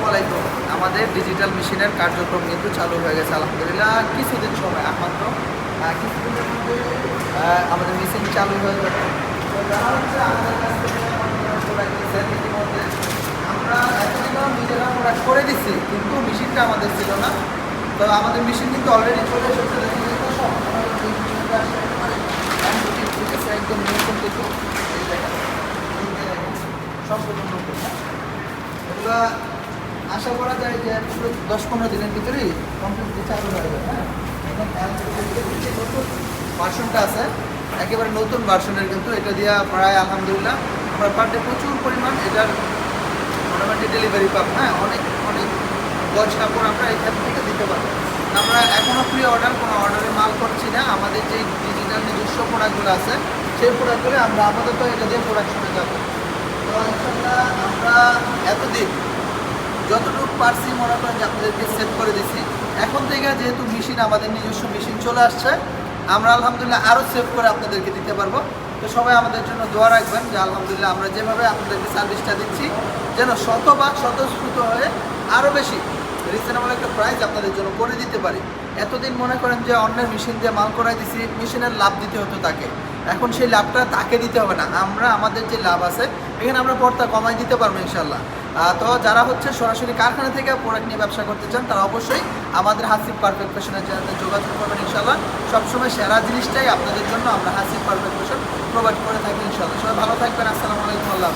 আসসালামু আলাইকুম। আমাদের ডিজিটাল মেশিনের কার্যক্রম কিন্তু চালু হয়ে গেছে, আলহামদুলিল্লাহ। কিছুদিন সময়, একমাত্র। কিছুদিনের মধ্যে আমাদের মেশিন চালু হয়ে যাবে। আমরা নিজেরা করে দিচ্ছি কিন্তু মেশিনটা আমাদের ছিল না। তো আমাদের মেশিন কিন্তু অলরেডি চলে এসেছে আছে, একদম সম্পূর্ণ আশা করা যায় যে দশ পনেরো দিনের ভিতরেই কমপ্লিটলি চালু হয়ে যাবে হ্যাঁ? নতুন ভার্সনটা আছে, একেবারে নতুন ভার্সনের কিন্তু এটা দিয়া প্রায় আলহামদুলিল্লাহ আমরা পার ডে প্রচুর পরিমাণ এটার মোটামুটি ডেলিভারি পাবো হ্যাঁ? অনেক অনেক গজ কাপড় আমরা এখান থেকে দিতে পারব। আমরা এখনও প্রি অর্ডার কোনো অর্ডারে মাল করছি না। আমাদের যে ডিজিটাল নিজস্ব প্রোডাক্টগুলো আছে, সেই প্রোডাক্টগুলো আমরা আপাতত এটা দিয়ে প্রোডাকশনে যাব। তো আমরা এতদিন পারছি মনে করেন যে আপনাদেরকে সেভ করে দিছি। এখন থেকে যেহেতু মেশিন আমাদের নিজস্ব মেশিন চলে আসছে, আমরা আলহামদুলিল্লাহ আরও সেভ করে আপনাদেরকে দিতে পারব। তো সবাই আমাদের জন্য দোয়া রাখবেন যে আলহামদুলিল্লাহ আমরা যেভাবে আপনাদেরকে সার্ভিসটা দিচ্ছি, যেন শতভাগ স্বতঃস্ফূর্ত হয়ে আরও বেশি রিজনেবল একটা প্রাইস আপনাদের জন্য করে দিতে পারি। এতদিন মনে করেন যে অন্যের মেশিন দিয়ে মাল করাই দিছি মেশিনের লাভ দিতে হতো তাকে। এখন সেই লাভটা তাকে দিতে হবে না, আমরা আমাদের যে লাভ আছে, এখানে আমরা পর্দা কমাই দিতে পারব ইনশাল্লাহ তো যারা হচ্ছে সরাসরি কারখানা থেকে প্রোডাক্ট নিয়ে ব্যবসা করতে চান, তারা অবশ্যই আমাদের হাসিব পারফেক্ট ফ্যাশনের চ্যানেলে যোগাযোগ করবেন ইনশাল্লাহ সবসময় সেরা জিনিসটাই আপনাদের জন্য আমরা হাসিব পারফেক্ট ফ্যাশন প্রোভাইড করে থাকি ইনশাল্লাহ সবাই ভালো থাকবেন, আসসালামু আলাইকুম, আল্লাহ